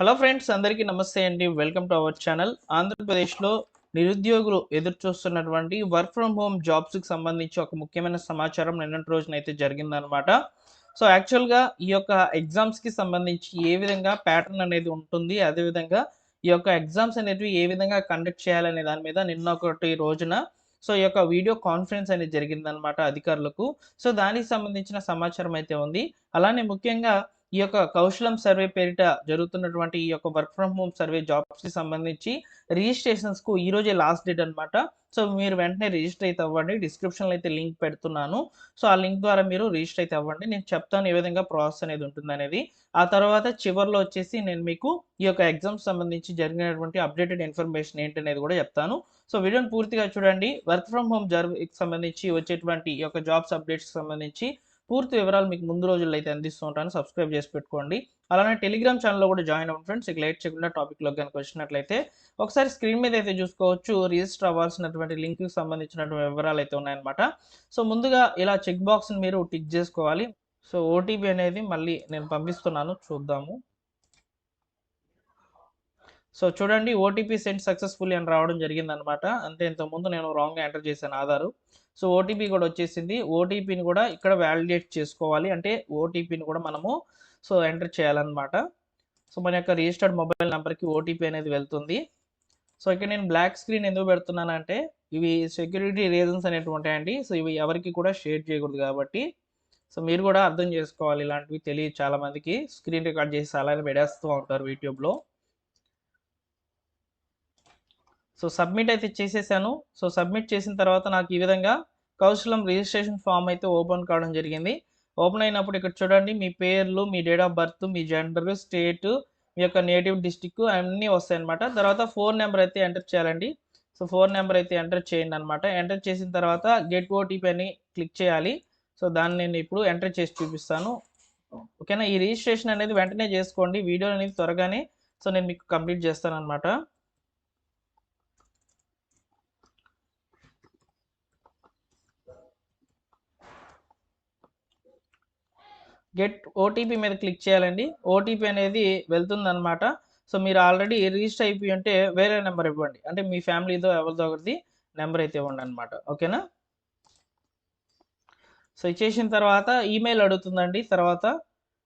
Hello friends అందరికీ నమస్తే అండి. వెల్కమ్ టు అవర్ ఛానల్ ఆంధ్రప్రదేశ్లో నిరుద్యోగులు ఎదురుచూస్తున్నటువంటి వర్క్ ఫ్రమ్ హోమ్ జాబ్స్కి సంబంధించి ఒక ముఖ్యమైన సమాచారం నిన్నటి రోజున అయితే జరిగిందనమాట సో యాక్చువల్గా ఈ యొక్క ఎగ్జామ్స్కి సంబంధించి ఏ విధంగా ప్యాటర్న్ అనేది ఉంటుంది అదేవిధంగా ఈ యొక్క ఎగ్జామ్స్ అనేటివి ఏ విధంగా కండక్ట్ చేయాలనే దాని మీద నిన్న ఒకటి రోజున సో ఈ యొక్క వీడియో కాన్ఫరెన్స్ అనేది జరిగిందనమాట అధికారులకు. సో దానికి సంబంధించిన సమాచారం అయితే ఉంది. అలానే ముఖ్యంగా ఈ యొక్క కౌశలం సర్వే పేరిట జరుగుతున్నటువంటి ఈ యొక్క వర్క్ ఫ్రమ్ హోమ్ సర్వే జాబ్స్కి సంబంధించి రిజిస్ట్రేషన్స్కు లాస్ట్ డేట్ అనమాట సో మీరు వెంటనే రిజిస్టర్ అయితే అవ్వండి. డిస్క్రిప్షన్లో అయితే లింక్ పెడుతున్నాను. సో ఆ లింక్ ద్వారా మీరు రిజిస్టర్ అయితే అవ్వండి. నేను చెప్తాను ఏ విధంగా ప్రాసెస్ అనేది ఉంటుంది అనేది. ఆ తర్వాత చివరిలో వచ్చేసి నేను మీకు ఈ యొక్క ఎగ్జామ్స్ సంబంధించి జరిగినటువంటి అప్డేటెడ్ ఇన్ఫర్మేషన్ ఏంటనేది కూడా చెప్తాను. సో వీడియోని పూర్తిగా చూడండి. వర్క్ ఫ్రమ్ హోమ్ జర్ సంబంధించి వచ్చేటువంటి ఈ యొక్క జాబ్స్ అప్డేట్స్ సంబంధించి పూర్తి వివరాలు మీకు ముందు రోజుల్లో అయితే అందిస్తూ ఉంటాను. సబ్స్క్రైబ్ చేసి పెట్టుకోండి. అలానే టెలిగ్రామ్ ఛానల్లో కూడా జాయిన్ అవ్వండి ఫ్రెండ్స్. ఇక లేట్ చేయకుండా టాపిక్లో కనుక వచ్చినట్లయితే ఒకసారి స్క్రీన్ మీద అయితే చూసుకోవచ్చు. రిజిస్టర్ అవ్వాల్సినటువంటి లింక్కి సంబంధించినటువంటి వివరాలు అయితే ఉన్నాయన్నమాట. సో ముందుగా ఇలా చెక్ బాక్స్ని మీరు టిక్ చేసుకోవాలి. సో ఓటీపీ అనేది మళ్ళీ నేను పంపిస్తున్నాను. చూద్దాము. సో చూడండి ఓటీపీ సెండ్ సక్సెస్ఫుల్లీ అని రావడం జరిగింది అనమాట అంటే ఇంతకుముందు నేను రాంగ్గా ఎంటర్ చేశాను ఆధారు. సో ఓటీపీ కూడా వచ్చేసింది. ఓటీపీని కూడా ఇక్కడ వ్యాలిడేట్ చేసుకోవాలి. అంటే ఓటీపీని కూడా మనము సో ఎంటర్ చేయాలన్నమాట. సో మన యొక్క రిజిస్టర్డ్ మొబైల్ నెంబర్కి ఓటీపీ అనేది వెళ్తుంది. సో ఇక్కడ నేను బ్లాక్ స్క్రీన్ ఎందుకు పెడుతున్నానంటే ఇవి సెక్యూరిటీ రీజన్స్ అనేటివి ఉంటాయండి సో ఇవి ఎవరికి కూడా షేర్ చేయకూడదు కాబట్టి. సో మీరు కూడా అర్థం చేసుకోవాలి. ఇలాంటివి తెలియదు చాలామందికి. స్క్రీన్ రికార్డ్ చేసి అలానే పెడేస్తూ ఉంటారు యూట్యూబ్లో. సో సబ్మిట్ అయితే చేసేసాను. సో సబ్మిట్ చేసిన తర్వాత నాకు ఈ విధంగా కౌశలం రిజిస్ట్రేషన్ ఫామ్ అయితే ఓపెన్ కావడం జరిగింది. ఓపెన్ అయినప్పుడు ఇక్కడ చూడండి మీ పేర్లు మీ డేట్ ఆఫ్ బర్త్ మీ జెండర్ స్టేట్ మీ యొక్క నేటివ్ డిస్టిక్ అన్నీ వస్తాయి అనమాట తర్వాత ఫోన్ నెంబర్ అయితే ఎంటర్ చేయాలండి. సో ఫోన్ నెంబర్ అయితే ఎంటర్ చేయండి అనమాట ఎంటర్ చేసిన తర్వాత గెట్ ఓటీపీ అని క్లిక్ చేయాలి. సో దాన్ని నేను ఇప్పుడు ఎంటర్ చేసి చూపిస్తాను. ఓకేనా? ఈ రిజిస్ట్రేషన్ అనేది వెంటనే చేసుకోండి. వీడియో అనేది త్వరగానే సో నేను మీకు కంప్లీట్ చేస్తాను అనమాట గెట్ ఓటీపీ మీద క్లిక్ చేయాలండి. ఓటీపీ అనేది వెళ్తుందనమాట సో మీరు ఆల్రెడీ రిజిస్టర్ అయిపోయి ఉంటే వేరే నెంబర్ ఇవ్వండి. అంటే మీ ఫ్యామిలీతో ఎవరితో ఒకరిది నెంబర్ అయితే ఇవ్వండి అనమాట ఓకేనా? సో ఇచ్చేసిన తర్వాత ఈమెయిల్ అడుగుతుందండి. తర్వాత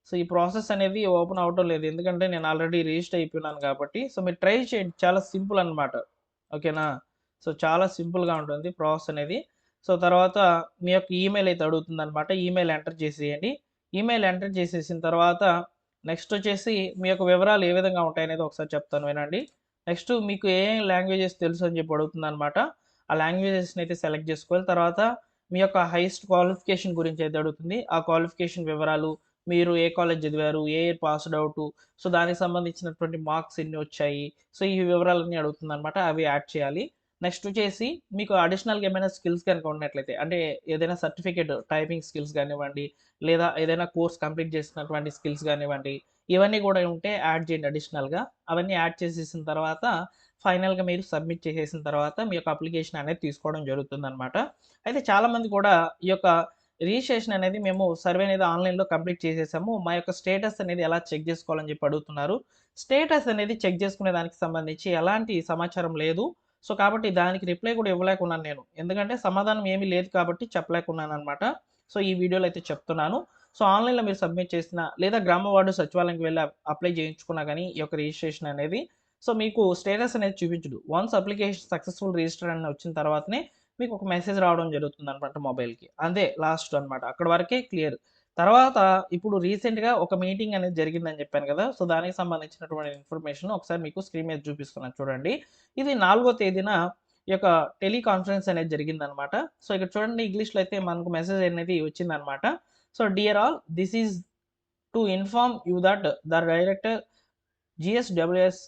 సో ఈ ప్రాసెస్ అనేది ఓపెన్ అవటం లేదు. ఎందుకంటే నేను ఆల్రెడీ రిజిస్టర్ అయిపోయినాను కాబట్టి. సో మీరు ట్రై చేయండి. చాలా సింపుల్ అనమాట ఓకేనా? సో చాలా సింపుల్గా ఉంటుంది ప్రాసెస్ అనేది. సో తర్వాత మీ యొక్క ఈమెయిల్ అయితే అడుగుతుంది అనమాట ఈమెయిల్ ఎంటర్ చేసేయండి. ఈమెయిల్ ఎంటర్ చేసేసిన తర్వాత నెక్స్ట్ వచ్చేసి మీ యొక్క వివరాలు ఏ విధంగా ఉంటాయనేది ఒకసారి చెప్తాను వినండి. నెక్స్ట్ మీకు ఏ లాంగ్వేజెస్ తెలుసు అని చెప్పి అడుగుతుంది అనమాట ఆ లాంగ్వేజెస్ని అయితే సెలెక్ట్ చేసుకోవాలి. తర్వాత మీ యొక్క హైయెస్ట్ క్వాలిఫికేషన్ గురించి అయితే అడుగుతుంది. ఆ క్వాలిఫికేషన్ వివరాలు మీరు ఏ కాలేజ్ చదివారు ఏ ఇయర్ పాస్డ్ అవుట్ సో దానికి సంబంధించినటువంటి మార్క్స్ ఎన్ని వచ్చాయి సో ఈ వివరాలన్నీ అడుగుతుంది అనమాట అవి యాడ్ చేయాలి. నెక్స్ట్ వచ్చేసి మీకు అడిషనల్గా ఏమైనా స్కిల్స్ కనుక ఉన్నట్లయితే అంటే ఏదైనా సర్టిఫికేట్ టైపింగ్ స్కిల్స్ కానివ్వండి లేదా ఏదైనా కోర్స్ కంప్లీట్ చేసినటువంటి స్కిల్స్ కానివ్వండి ఇవన్నీ కూడా ఉంటే యాడ్ చేయండి అడిషనల్గా అవన్నీ యాడ్ చేసేసిన తర్వాత ఫైనల్గా మీరు సబ్మిట్ చేసేసిన తర్వాత మీ యొక్క అప్లికేషన్ అనేది తీసుకోవడం జరుగుతుంది అనమాట అయితే చాలామంది కూడా ఈ యొక్క రిజిస్ట్రేషన్ అనేది మేము సర్వే అనేది ఆన్లైన్లో కంప్లీట్ చేసేసాము. మా యొక్క స్టేటస్ అనేది ఎలా చెక్ చేసుకోవాలని చెప్పి అడుగుతున్నారు. స్టేటస్ అనేది చెక్ చేసుకునే దానికి సంబంధించి ఎలాంటి సమాచారం లేదు. సో కాబట్టి దానికి రిప్లై కూడా ఇవ్వలేకున్నాను నేను. ఎందుకంటే సమాధానం ఏమీ లేదు కాబట్టి చెప్పలేకున్నాను అనమాట సో ఈ వీడియోలో అయితే చెప్తున్నాను. సో ఆన్లైన్లో మీరు సబ్మిట్ చేసిన లేదా గ్రామ వార్డు సచివాలయంకి వెళ్ళి అప్లై చేయించుకున్నా కానీ ఈ యొక్క రిజిస్ట్రేషన్ అనేది సో మీకు స్టేటస్ అనేది చూపించదు. వన్స్ అప్లికేషన్ సక్సెస్ఫుల్ రిజిస్టర్ అని వచ్చిన తర్వాతనే మీకు ఒక మెసేజ్ రావడం జరుగుతుంది అనమాట మొబైల్కి. అదే లాస్ట్ అనమాట అక్కడ వరకే క్లియర్. తర్వాత ఇప్పుడు రీసెంట్గా ఒక మీటింగ్ అనేది జరిగిందని చెప్పాను కదా సో దానికి సంబంధించినటువంటి ఇన్ఫర్మేషన్ ఒకసారి మీకు స్క్రీన్ మీద చూపిస్తున్నాను చూడండి. ఇది నాలుగో తేదీన ఈ యొక్క టెలికాన్ఫరెన్స్ అనేది జరిగిందనమాట. సో ఇక్కడ చూడండి ఇంగ్లీష్లో అయితే మనకు మెసేజ్ అనేది వచ్చిందనమాట. So dear all this is to inform you that the director GSWS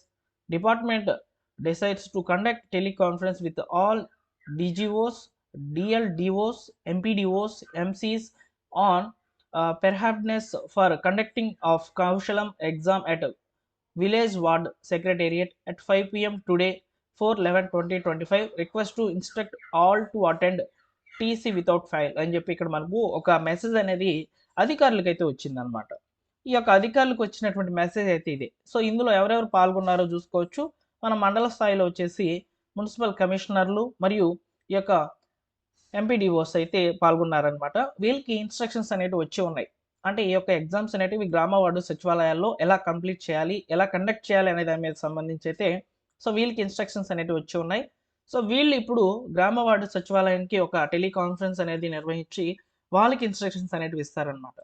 department decides to conduct teleconference with all DGOs DLDOs MPDOs MCs on preparedness for conducting of Kaushalam exam at village ward secretariat at five PM today four eleven twenty twenty five request to instruct all to attend TC without fail అని చెప్పి ఇక్కడ మనకు ఒక message అనేది అధికారులకైతే వచ్చిందనమాట ఈ యొక్క అధికారులకు వచ్చినటువంటి మెసేజ్ అయితే ఇదే. సో ఇందులో ఎవరెవరు పాల్గొన్నారో చూసుకోవచ్చు. మన మండల స్థాయిలో వచ్చేసి మున్సిపల్ కమిషనర్లు మరియు ఈ యొక్క ఎంపీడీఓస్ అయితే పాల్గొన్నారనమాట వీళ్ళకి ఇన్స్ట్రక్షన్స్ అనేవి వచ్చి ఉన్నాయి. అంటే ఈ యొక్క ఎగ్జామ్స్ అనేటివి గ్రామ వార్డు సచివాలయాల్లో ఎలా కంప్లీట్ చేయాలి ఎలా కండక్ట్ చేయాలి అనే దాని మీద సంబంధించి అయితే సో వీళ్ళకి ఇన్స్ట్రక్షన్స్ అనేటివి వచ్చి ఉన్నాయి. సో వీళ్ళు ఇప్పుడు గ్రామ వార్డు సచివాలయానికి ఒక టెలికాన్ఫరెన్స్ అనేది నిర్వహించి వాళ్ళకి ఇన్స్ట్రక్షన్స్ అనేటివి ఇస్తారనమాట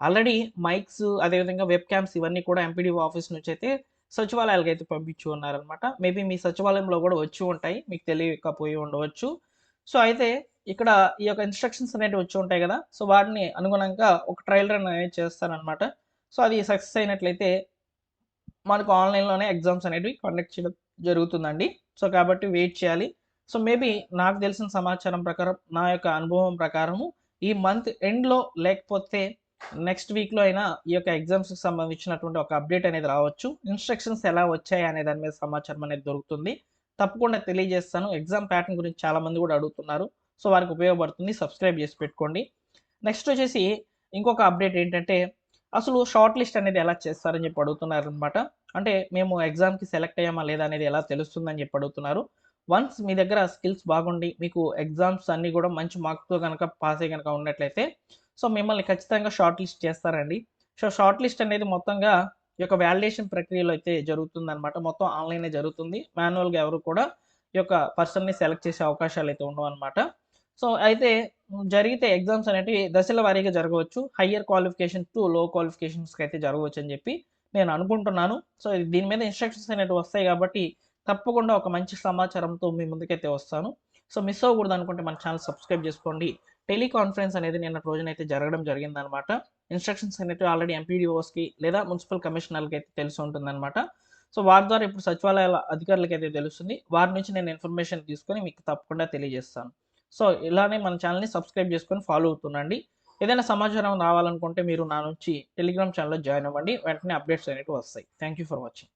ఆల్రెడీ మైక్స్ అదేవిధంగా వెబ్ క్యామ్స్ ఇవన్నీ కూడా ఎంపీడీఓ ఆఫీస్ నుంచి అయితే సచివాలయాలకు అయితే పంపించి ఉన్నారనమాట మేబీ మీ సచివాలయంలో కూడా వచ్చి ఉంటాయి. మీకు తెలియకపోయి ఉండవచ్చు. సో అయితే ఇక్కడ ఈ యొక్క ఇన్స్ట్రక్షన్స్ అనేవి వచ్చి ఉంటాయి కదా సో వాటిని అనుగుణంగా ఒక ట్రయల్ రన్ అనేది చేస్తారనమాట సో అది సక్సెస్ అయినట్లయితే మనకు ఆన్లైన్లోనే ఎగ్జామ్స్ అనేవి కండక్ట్ చేయడం జరుగుతుందండి. సో కాబట్టి వెయిట్ చేయాలి. సో మేబీ నాకు తెలిసిన సమాచారం ప్రకారం నా యొక్క అనుభవం ప్రకారము ఈ మంత్ ఎండ్లో లేకపోతే నెక్స్ట్ వీక్లో అయినా ఈ యొక్క ఎగ్జామ్స్కి సంబంధించినటువంటి ఒక అప్డేట్ అనేది రావచ్చు. ఇన్స్ట్రక్షన్స్ ఎలా వచ్చాయి అనే దాని మీద సమాచారం అనేది దొరుకుతుంది. తప్పకుండా తెలియజేస్తాను. ఎగ్జామ్ ప్యాటర్న్ గురించి చాలామంది కూడా అడుగుతున్నారు. సో వారికి ఉపయోగపడుతుంది. సబ్స్క్రైబ్ చేసి పెట్టుకోండి. నెక్స్ట్ వచ్చేసి ఇంకొక అప్డేట్ ఏంటంటే అసలు షార్ట్ లిస్ట్ అనేది ఎలా చేస్తారని చెప్పి అడుగుతున్నారు అనమాట అంటే మేము ఎగ్జామ్కి సెలెక్ట్ అయ్యామా లేదా అనేది ఎలా తెలుస్తుందని చెప్పి అడుగుతున్నారు. వన్స్ మీ దగ్గర స్కిల్స్ బాగుండి మీకు ఎగ్జామ్స్ అన్నీ కూడా మంచి మార్క్స్తో కనుక పాస్ అయ్యి కనుక ఉన్నట్లయితే సో మిమ్మల్ని ఖచ్చితంగా షార్ట్ లిస్ట్ చేస్తారండి. సో షార్ట్ లిస్ట్ అనేది మొత్తంగా ఈ యొక్క వ్యాలిడేషన్ ప్రక్రియలో అయితే జరుగుతుంది అనమాట మొత్తం ఆన్లైనే జరుగుతుంది. మాన్యువల్గా ఎవరు కూడా ఈ యొక్క పర్సన్ని సెలెక్ట్ చేసే అవకాశాలు అయితే ఉండవు అనమాట సో అయితే జరిగితే ఎగ్జామ్స్ అనేటివి దశల వారీగా జరగవచ్చు. హయ్యర్ క్వాలిఫికేషన్ టు లో క్వాలిఫికేషన్స్కి అయితే జరగవచ్చు అని చెప్పి నేను అనుకుంటున్నాను. సో దీని మీద ఇన్స్ట్రక్షన్స్ అనేవి వస్తాయి కాబట్టి తప్పకుండా ఒక మంచి సమాచారంతో మీ ముందుకైతే వస్తాను. సో మిస్ అవ్వకూడదు అనుకుంటే మన ఛానల్ సబ్స్క్రైబ్ చేసుకోండి. టెలికాన్ఫరెన్స్ అనేది నిన్న రోజునైతే జరగడం జరిగిందనమాట ఇన్స్ట్రక్షన్స్ అనేవి ఆల్రెడీ ఎంపీడీఓస్కి లేదా మున్సిపల్ కమిషనర్కి అయితే తెలిసి ఉంటుందన్నమాట. సో వారి ద్వారా ఇప్పుడు సచివాలయాల అధికారులకి అయితే తెలుస్తుంది. వారి నుంచి నేను ఇన్ఫర్మేషన్ తీసుకొని మీకు తప్పకుండా తెలియజేస్తాను. సో ఇలానే మన ఛానల్ని సబ్స్క్రైబ్ చేసుకొని ఫాలో అవుతుండండి ఏదైనా సమాచారం రావాలనుకుంటే మీరు నా నుంచి టెలిగ్రామ్ ఛానల్లో జాయిన్ అవ్వండి. వెంటనే అప్డేట్స్ అనేవి వస్తాయి. Thank you for watching.